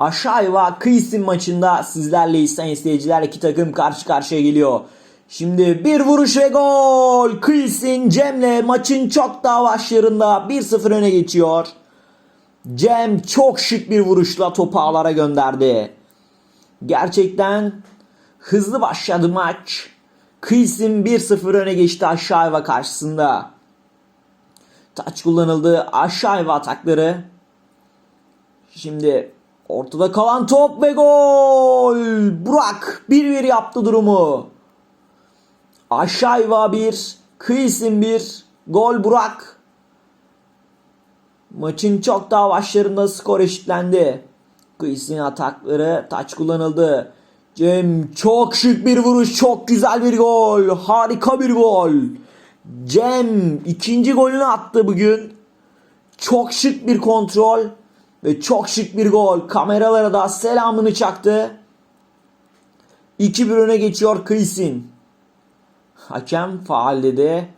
Aşağıva Kıyısın maçında sizlerleyiz sayın seyirciler. İki takım karşı karşıya geliyor. Şimdi bir vuruş ve gol. Kıyısın Cem'le maçın çok daha başlarında 1-0 öne geçiyor. Cem çok şık bir vuruşla topu ağlara gönderdi. Gerçekten hızlı başladı maç. Kıyısın 1-0 öne geçti Aşağıva karşısında. Taç kullanıldı. Aşağıva atakları. Şimdi ortada kalan top ve gol. Burak 1-1 yaptı durumu. Aşağıva 1, Kıyısın 1, gol Burak. Maçın çok daha başlarında skor eşitlendi. Kıyısın atakları taç kullanıldı. Cem çok şık bir vuruş, çok güzel bir gol. Harika bir gol. Cem ikinci golünü attı bugün. Çok şık bir kontrol ve çok şık bir gol. Kameralara da selamını çaktı. 2-1 öne geçiyor Kıyısın. Hakem faal dedi.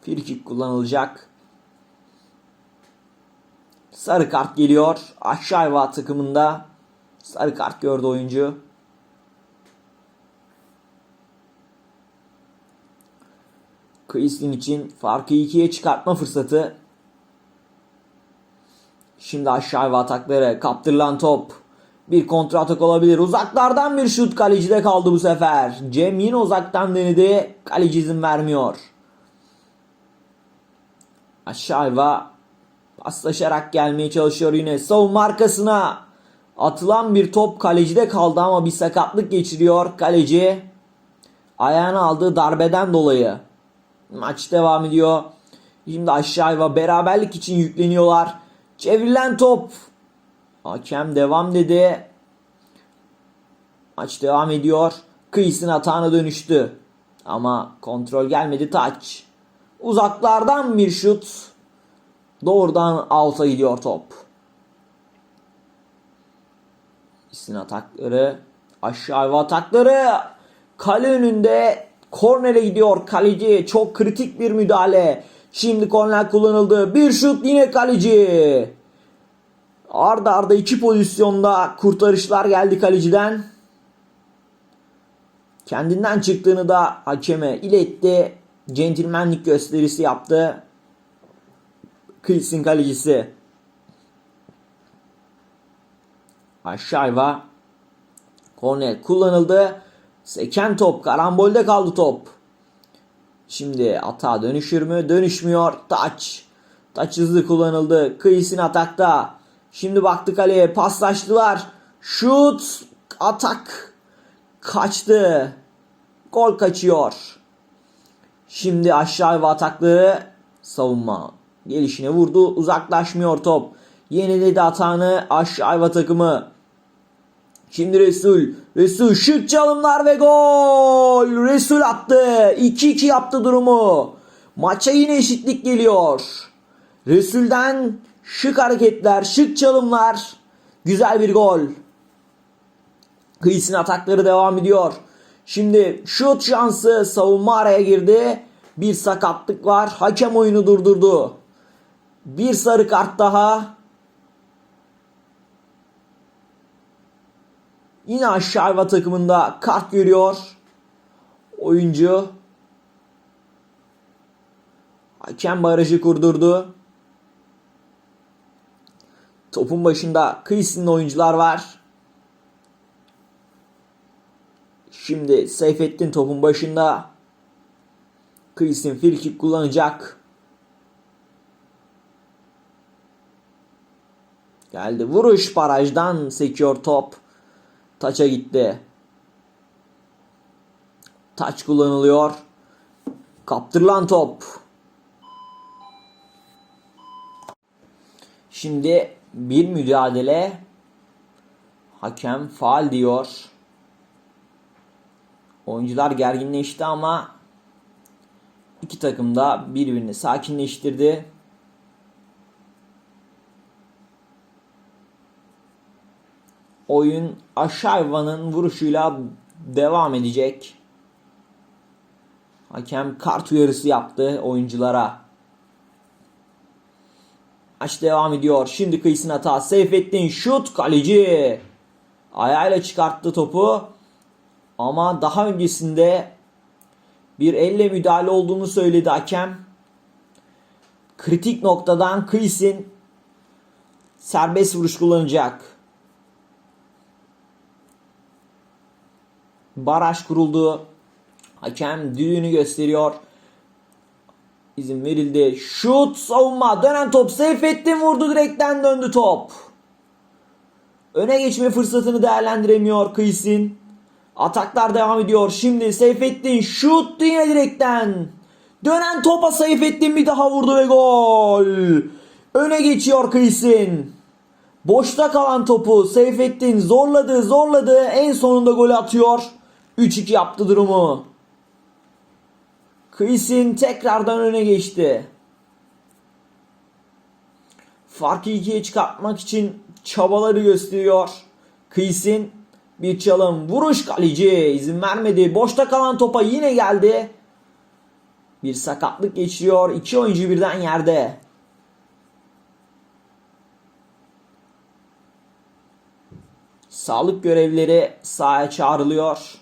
Frikik kullanılacak. Sarı kart geliyor. Aşağıva takımında sarı kart gördü oyuncu. Kıyısın için farkı ikiye çıkartma fırsatı. Şimdi aşağıva atakları kaptırılan top. Bir kontra atak olabilir. Uzaklardan bir şut kalecide kaldı bu sefer. Cem yine uzaktan denedi. Kaleci izin vermiyor. Aşağıva paslaşarak gelmeye çalışıyor yine. Savunma arkasına atılan bir top kalecide kaldı ama bir sakatlık geçiriyor kaleci. Ayağına aldığı darbeden dolayı. Maç devam ediyor. Şimdi aşağıva beraberlik için yükleniyorlar. Çevrilen top. Hakem devam dedi. Maç devam ediyor. Kıyısın atağına dönüştü. Ama kontrol gelmedi taç. Uzaklardan bir şut. Doğrudan out'a gidiyor top. Kıyısın atakları. Aşağı atakları. Kale önünde kornere gidiyor kaleci. Çok kritik bir müdahale. Şimdi korner kullanıldı. Bir şut yine kaleci. Arda arda iki pozisyonda kurtarışlar geldi kaleciden. Kendinden çıktığını da hakeme iletti. Centilmenlik gösterisi yaptı. Kıyısın kalecisi. Aşağıva. Korner kullanıldı. Seken top. Karambolde kaldı top. Şimdi atağa dönüşür mü? Dönüşmüyor. Taç. Taç hızlı kullanıldı. Kıyısın atakta. Şimdi baktı kaleye. Paslaştılar. Şut. Atak. Kaçtı. Gol kaçıyor. Şimdi aşağı atakları savunma. Gelişine vurdu. Uzaklaşmıyor top. Yeniledi atağını aşağı takımı. Şimdi Resul. Resul şık çalımlar ve gol. Resul attı. 2-2 yaptı durumu. Maça yine eşitlik geliyor. Resul'den şık hareketler, şık çalımlar. Güzel bir gol. Kıyısın atakları devam ediyor. Şimdi şut şansı savunma araya girdi. Bir sakatlık var. Hakem oyunu durdurdu. Bir sarı kart daha. Yine aşağı takımında kart görüyor. Oyuncu. Hakem barajı kurdurdu. Topun başında kıyısında oyuncular var. Şimdi Seyfettin topun başında. Kıyısın frikik kullanacak. Geldi vuruş barajdan sekiyor top. Taça gitti. Taç kullanılıyor. Kaptırılan top. Şimdi bir mücadele. Hakem faal diyor. Oyuncular gerginleşti ama iki takım da birbirini sakinleştirdi. Oyun Aşayva'nın vuruşuyla devam edecek. Hakem kart uyarısı yaptı oyunculara. Maç devam ediyor. Şimdi kıyısın hata. Seyfettin şut kaleci. Ayağıyla çıkarttı topu. Ama daha öncesinde bir elle müdahale olduğunu söyledi hakem. Kritik noktadan Kıyısın serbest vuruş kullanacak. Baraj kuruldu. Hakem düğünü gösteriyor. İzin verildi. Şut savunma. Dönen top. Seyfettin vurdu direkten döndü top. Öne geçme fırsatını değerlendiremiyor Kıyısın. Ataklar devam ediyor. Şimdi Seyfettin şut yine direkten. Dönen topa Seyfettin bir daha vurdu ve gol. Öne geçiyor Kıyısın. Boşta kalan topu Seyfettin zorladı zorladı. En sonunda gol atıyor. 3-2 yaptı durumu. Kıyısın tekrardan öne geçti. Farkı ikiye çıkartmak için çabaları gösteriyor. Kıyısın bir çalım. Vuruş kaleci izin vermedi. Boşta kalan topa yine geldi. Bir sakatlık geçiriyor. İki oyuncu birden yerde. Sağlık görevlileri sahaya çağrılıyor.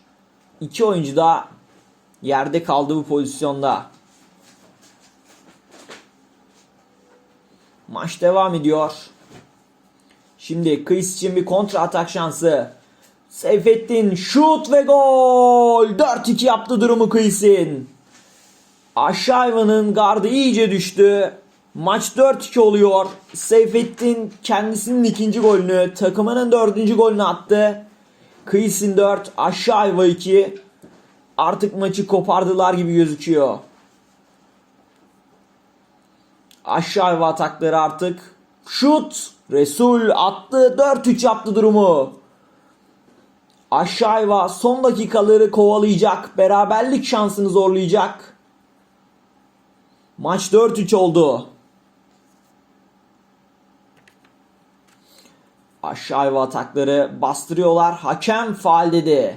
İki oyuncu da yerde kaldı bu pozisyonda. Maç devam ediyor. Şimdi Kıyıs için bir kontra atak şansı. Seyfettin şut ve gol. 4-2 yaptı durumu Kıyıs'ın. Aşağıvanın gardı iyice düştü. Maç 4-2 oluyor. Seyfettin kendisinin ikinci golünü, takımının dördüncü golünü attı. Kıyısın 4, Aşağıva 2. Artık maçı kopardılar gibi gözüküyor. Aşağıva atakları artık. Şut. Resul attı. 4-3 yaptı durumu. Aşağıva son dakikaları kovalayacak. Beraberlik şansını zorlayacak. Maç 4-3 oldu. Aşağıva atakları bastırıyorlar. Hakem faal dedi.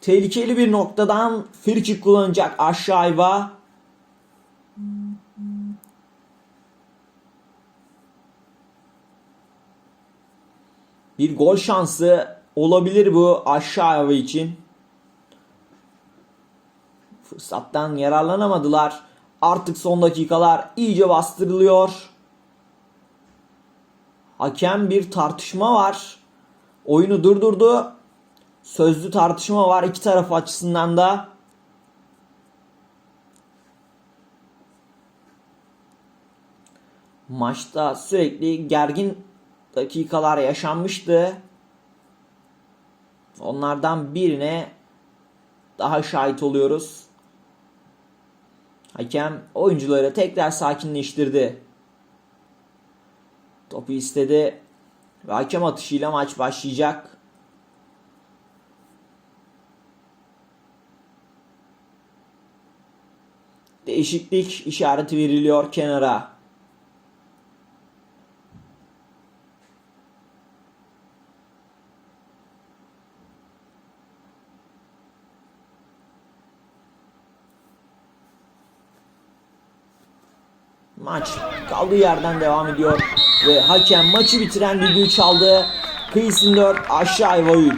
Tehlikeli bir noktadan frikik kullanacak Aşağıva. Bir gol şansı olabilir bu Aşağıva için. Fırsattan yararlanamadılar. Artık son dakikalar iyice bastırılıyor. Hakem bir tartışma var. Oyunu durdurdu. Sözlü tartışma var iki taraf açısından da. Maçta sürekli gergin dakikalar yaşanmıştı. Onlardan birine daha şahit oluyoruz. Hakem oyuncuları tekrar sakinleştirdi. Topu istedi. Ve hakem atışıyla maç başlayacak. Değişiklik işareti veriliyor kenara. Maç kaldığı yerden devam ediyor. Ve hakem maçı bitiren düdüğü çaldı. Kıyısın 4 aşağı Ayva 3.